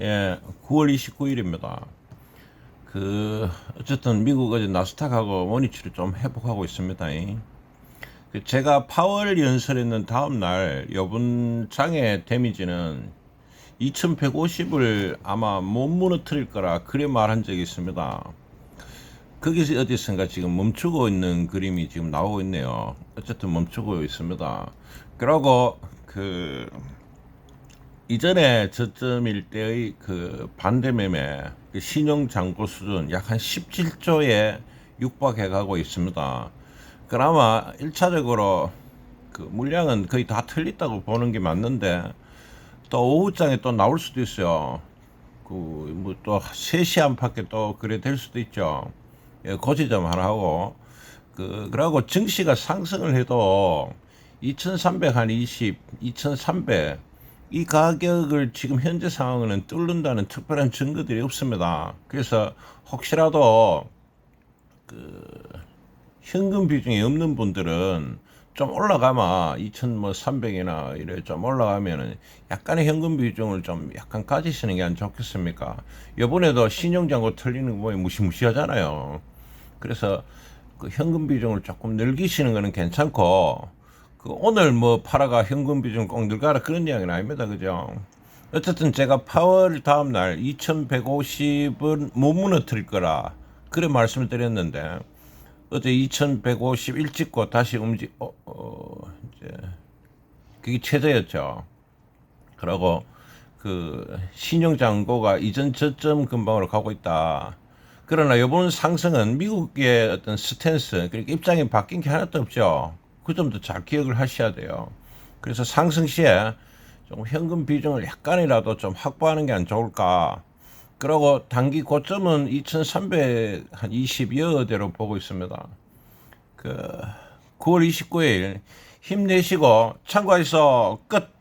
예, 9월 29일입니다. 그 어쨌든 미국 어제 나스닥하고 원위치를 좀 회복하고 있습니다. 그 제가 파월 연설했는 다음 날 여분 장의 데미지는 2150을 아마 못 무너뜨릴 거라 그래 말한 적이 있습니다. 거기서 어디선가 지금 멈추고 있는 그림이 지금 나오고 있네요. 어쨌든 멈추고 있습니다. 그러고 그 이전에 저점일 때의 그 반대 매매 그 신용 잔고 수준 약 한 17조에 육박해 가고 있습니다. 그나마 1차적으로 그 물량은 거의 다 틀렸다고 보는 게 맞는데 또 오후장에 또 나올 수도 있어요. 그 뭐 또 3시 안팎에 또 그래 될 수도 있죠. 예, 그 지점 하나 하고 그 그러고 증시가 상승을 해도 2,320, 2,300 이 가격을 지금 현재 상황은 뚫는다는 특별한 증거들이 없습니다. 그래서 혹시라도 그 현금 비중이 없는 분들은 좀 올라가면 2,300이나 이래 좀 올라가면은 약간의 현금 비중을 좀 약간 가지시는 게 안 좋겠습니까? 요번에도 신용장고 털리는 거 보면 무시무시하잖아요. 그래서 그 현금 비중을 조금 늘기시는 거는 괜찮고 그 오늘 뭐 팔아가 현금 비중 꼭 늘가라 그런 이야기는 아닙니다. 그죠? 어쨌든 제가 파월 다음 날 2150은 못 무너뜨릴 거라 그래 말씀을 드렸는데 어제 2151 찍고 다시 움직 어, 어 이제 그게 최저였죠. 그러고 그 신용 잔고가 이전 저점 근방으로 가고 있다. 그러나 이번 상승은 미국의 어떤 스탠스 그리고 입장이 바뀐 게 하나도 없죠. 그 점도 잘 기억을 하셔야 돼요. 그래서 상승 시에 좀 현금 비중을 약간이라도 좀 확보하는 게 안 좋을까. 그리고 단기 고점은 2,320여 대로 보고 있습니다. 그 9월 29일 힘내시고 참고해서 끝.